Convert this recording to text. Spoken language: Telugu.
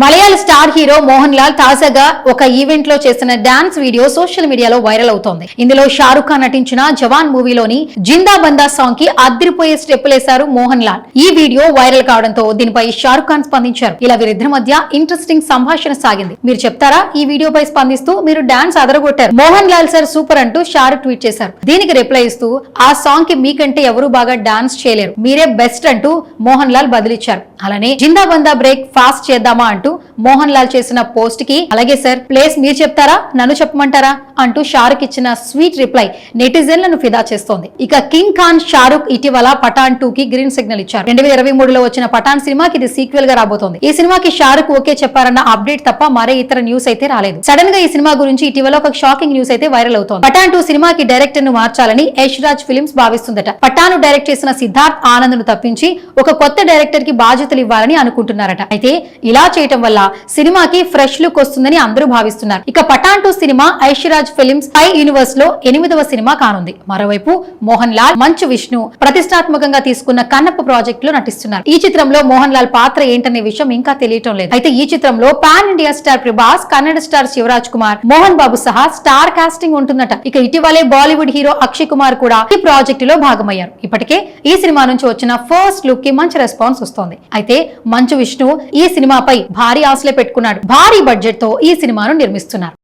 Malay star hero Mohan Lal తాజాగా ఒక ఈవెంట్లో చేసిన డాన్స్ వీడియో సోషల్ మీడియాలో వైరల్ అవుతోంది. ఇందులో షారుఖ్ ఖాన్ నటించిన జవాన్ మూవీలోని జిందా బందా సాంగ్కి అద్దరిపోయే స్టెప్పులేశారు మోహన్ లాల్. ఈ వీడియో వైరల్ కావడంతో దీనిపై షారుఖ్ ఖాన్ స్పందించారు. ఇలా వీరిద్దరి మధ్య ఇంట్రెస్టింగ్ సంభాషణ సాగింది. మీరు చెప్తారా? ఈ వీడియోపై స్పందిస్తూ మీరు డాన్స్ అదరగొట్టారు. మోహన్ లాల్ సార్ సూపర్ అంటూ షారుఖ్ ట్వీట్ చేశారు. దీనికి రిప్లై ఇస్తూ ఆ సాంగ్కి మీకంటే ఎవరు బాగా డాన్స్ చేయలేరు. మీరే బెస్ట్ అంటూ మోహన్ లాల్ బదిలిచ్చారు. అలానే జిందా బందా బ్రేక్ ఫాస్ట్ చేద్దామా అంటూ మోహన్ లాల్ చేసిన పోస్ట్కి అలాగే సార్ ప్లేస్ మీరు చెప్తారా? నన్ను చెప్పమంటారా? అంటూ షారుఖ్ ఇచ్చిన స్వీట్ రిప్లై నెటిజన్లను ఫిదా చేస్తోంది. ఇక కింగ్ ఖాన్ షారుఖ్ ఇటీవల పఠాన్ టూ కి గ్రీన్ సిగ్నల్ ఇచ్చారు. రెండు వేల ఇరవై మూడులో వచ్చిన పఠాన్ సినిమాకి ఇది సీక్వెల్గా రాబోతోంది. ఈ సినిమాకి షారుఖ్ ఓకే చెప్పారన్న అప్డేట్ తప్ప మరే ఇతర న్యూస్ అయితే రాలేదు. సడన్గా ఈ సినిమా గురించి ఇటీవల ఒక షాకింగ్ న్యూస్ అయితే వైరల్ అవుతోంది. పఠాన్ టూ సినిమాకి డైరెక్టర్ను మార్చాలని యష్ రాజ్ ఫిలిమ్స్ భావిస్తుందట. పఠాను డైరెక్ట్ చేసిన సిద్ధార్థ్ ఆనంద్ను తప్పించి ఒక కొత్త డైరెక్టర్కి బాధ్యతలు ఇవ్వాలని అనుకుంటున్నారట. అయితే ఇలా చేయటం వల్ల సినిమాకి ఫ్రెష్ లుక్ వస్తుందని అందరూ భావిస్తున్నారు. ఇక పఠాన్ టూ సినిమా ఐశ్వరాజ్ ఫిలిమ్స్ హై యూనివర్స్లో ఎనిమిదవ సినిమా కానుంది. మరోవైపు మోహన్ లాల్ మంచు విష్ణు ప్రతిష్టాత్మకంగా తీసుకున్న కన్నప్ప ప్రాజెక్ట్లో నటిస్తున్నారు. ఈ చిత్రంలో మోహన్ లాల్ పాత్ర ఏంటనే విషయం ఇంకా తెలియటం లేదు. అయితే ఈ చిత్రంలో pan India star Prabhas Kannada star Shivaraj Kumar Mohan Babu సహా స్టార్ కాస్టింగ్ ఉంటుందట. ఇక ఇటీవలే బాలీవుడ్ హీరో అక్షయ్ కుమార్ కూడా ఈ ప్రాజెక్ట్లో భాగమయ్యారు. ఇప్పటికే ఈ సినిమా నుంచి వచ్చిన ఫస్ట్ లుక్కి మంచి రెస్పాన్స్ వస్తోంది. అయితే మంచు విష్ణు ఈ సినిమాపై భారీ ఆశలే పెట్టుకున్నాడు. భారీ బడ్జెట్తో ఈ సినిమాను నిర్మిస్తున్నారు.